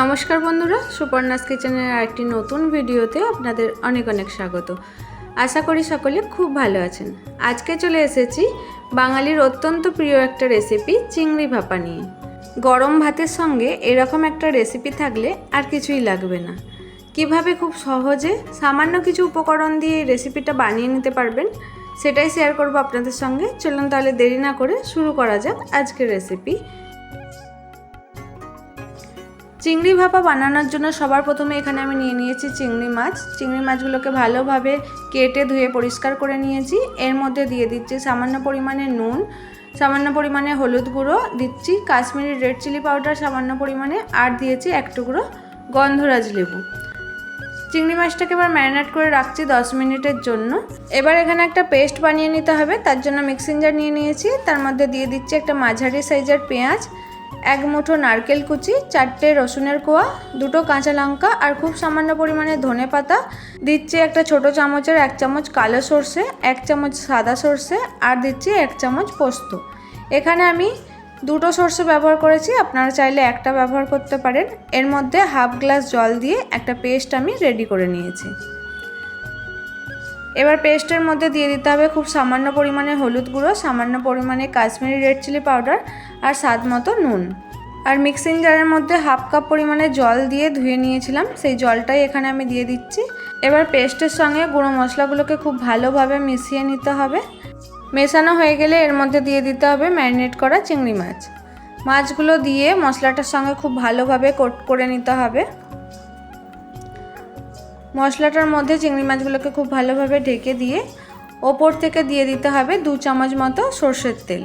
নমস্কার বন্ধুরা, সুপর্ণাস কিচেনের আরেকটি নতুন ভিডিওতে আপনাদের অনেক অনেক স্বাগত। আশা করি সকলে খুব ভালো আছেন। আজকে চলে এসেছি বাঙালির অত্যন্ত প্রিয় একটা রেসিপি চিংড়ি ভাপা নিয়ে। গরম ভাতের সঙ্গে এরকম একটা রেসিপি থাকলে আর কিছুই লাগবে না। কীভাবে খুব সহজে সামান্য কিছু উপকরণ দিয়ে এই রেসিপিটা বানিয়ে নিতে পারবেন, সেটাই শেয়ার করব আপনাদের সঙ্গে। চলুন তাহলে দেরি না করে শুরু করা যাক আজকের রেসিপি চিংড়ি ভাপা বানানোর জন্য সবার প্রথমে এখানে আমি নিয়ে নিয়েছি চিংড়ি মাছ। চিংড়ি মাছগুলোকে ভালোভাবে কেটে ধুয়ে পরিষ্কার করে নিয়েছি। এর মধ্যে দিয়ে দিচ্ছি সামান্য পরিমাণে নুন, সামান্য পরিমাণে হলুদ গুঁড়ো, দিচ্ছি কাশ্মীরি রেড চিলি পাউডার, সামান্য পরিমাণে, আর দিয়েছি এক টুকরো গন্ধরাজ লেবু। চিংড়ি মাছটাকে এবার ম্যারিনেট করে রাখছি দশ মিনিটের জন্য। এবার এখানে একটা পেস্ট বানিয়ে নিতে হবে, তার জন্য মিক্সিং জার নিয়ে নিয়েছি। তার মধ্যে দিয়ে দিচ্ছি একটা মাঝারি সাইজের পেঁয়াজ এক মুঠো নারকেল কুচি, চারটে রসুনের কোয়া, দুটো কাঁচা লঙ্কা আর খুব সামান্য পরিমাণে ধনে পাতা। দিচ্ছি একটা ছোট চামচের এক চামচ কালো সর্ষে, এক চামচ সাদা সর্ষে আর দিচ্ছি এক চামচ পোস্ত। এখানে আমি দুটো সর্ষে ব্যবহার করেছি, আপনারা চাইলে একটা ব্যবহার করতে পারেন। এর মধ্যে হাফ গ্লাস জল দিয়ে একটা পেস্ট আমি রেডি করে নিয়েছি। এবার পেস্টের মধ্যে দিয়ে দিতে হবে খুব সামান্য পরিমাণে হলুদ গুঁড়ো, সামান্য পরিমাণে কাশ্মীরি রেড চিলি পাউডার আর স্বাদ মতো নুন। আর মিক্সিং জারের মধ্যে হাফ কাপ পরিমাণে জল দিয়ে ধুয়ে নিয়েছিলাম, সেই জলটাই এখানে আমি দিয়ে দিচ্ছি। এবার পেস্টের সঙ্গে গুঁড়ো মশলাগুলোকে খুব ভালোভাবে মিশিয়ে নিতে হবে। মেশানো হয়ে গেলে এর মধ্যে দিয়ে দিতে হবে ম্যারিনেট করা চিংড়ি মাছ। মাছগুলো দিয়ে মশলাটার সঙ্গে খুব ভালোভাবে কোট করে নিতে হবে। মশলাটার মধ্যে চিংড়ি মাছগুলোকে খুব ভালোভাবে ঢেকে দিয়ে ওপর থেকে দিয়ে দিতে হবে দু চামচ মতো সর্ষের তেল।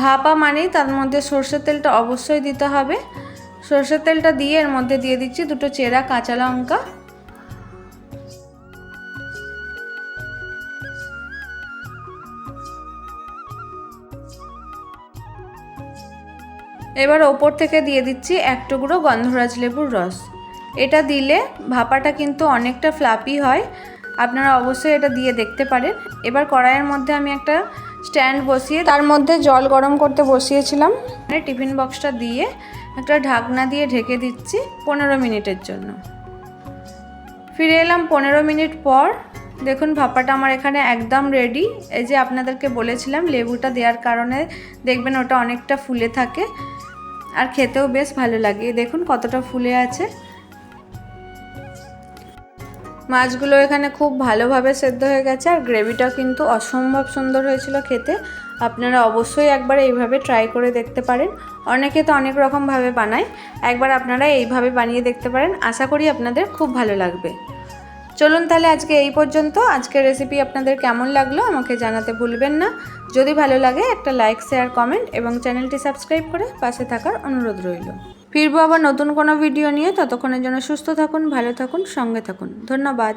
ভাপা মানেই তার মধ্যে সর্ষের তেলটা অবশ্যই দিতে হবে। সর্ষের তেলটা দিয়ে এর মধ্যে দিয়ে দিচ্ছি দুটো চেরা কাঁচা লঙ্কা। এবার ওপর থেকে দিয়ে দিচ্ছি এক টুকরো গন্ধরাজ লেবুর রস। এটা দিলে ভাপাটা কিন্তু অনেকটা ফ্লাপি হয়। আপনারা অবশ্যই এটা দিয়ে দেখতে পারেন। এবার কড়াইয়ের মধ্যে আমি একটা স্ট্যান্ড বসিয়ে তার মধ্যে জল গরম করতে বসিয়েছিলাম। মানে টিফিন বক্সটা দিয়ে একটা ঢাকনা দিয়ে ঢেকে দিচ্ছি পনেরো মিনিটের জন্য। ফিরে এলাম পনেরো মিনিট পর। দেখুন, ভাপাটা আমার এখানে একদম রেডি এই যে আপনাদেরকে বলেছিলাম, লেবুটা দেওয়ার কারণে দেখবেন ওটা অনেকটা ফুলে থাকে। আর খেতেও বেশ ভালো লাগে। দেখুন কতটা ফুলে আছে। মাছগুলো এখানে খুব ভালোভাবে সেদ্ধ হয়ে গেছে, আর গ্রেভিটা কিন্তু অসম্ভব সুন্দর হয়েছিল খেতে। আপনারা অবশ্যই একবার এইভাবে ট্রাই করে দেখতে পারেন। অনেকে তো অনেক রকমভাবে বানায়, একবার আপনারা এইভাবে বানিয়ে দেখতে পারেন। আশা করি আপনাদের খুব ভালো লাগবে। চলুন তাহলে আজকে এই পর্যন্ত। আজকের রেসিপি আপনাদের কেমন লাগল আমাকে জানাতে ভুলবেন না। যদি ভালো লাগে একটা লাইক শেয়ার কমেন্ট এবং চ্যানেলটি সাবস্ক্রাইব করে পাশে থাকার অনুরোধ রইল। ফিরবো আবার নতুন কোনো ভিডিও নিয়ে। ততক্ষণের জন্য সুস্থ থাকুন, ভালো থাকুন, সঙ্গে থাকুন। ধন্যবাদ।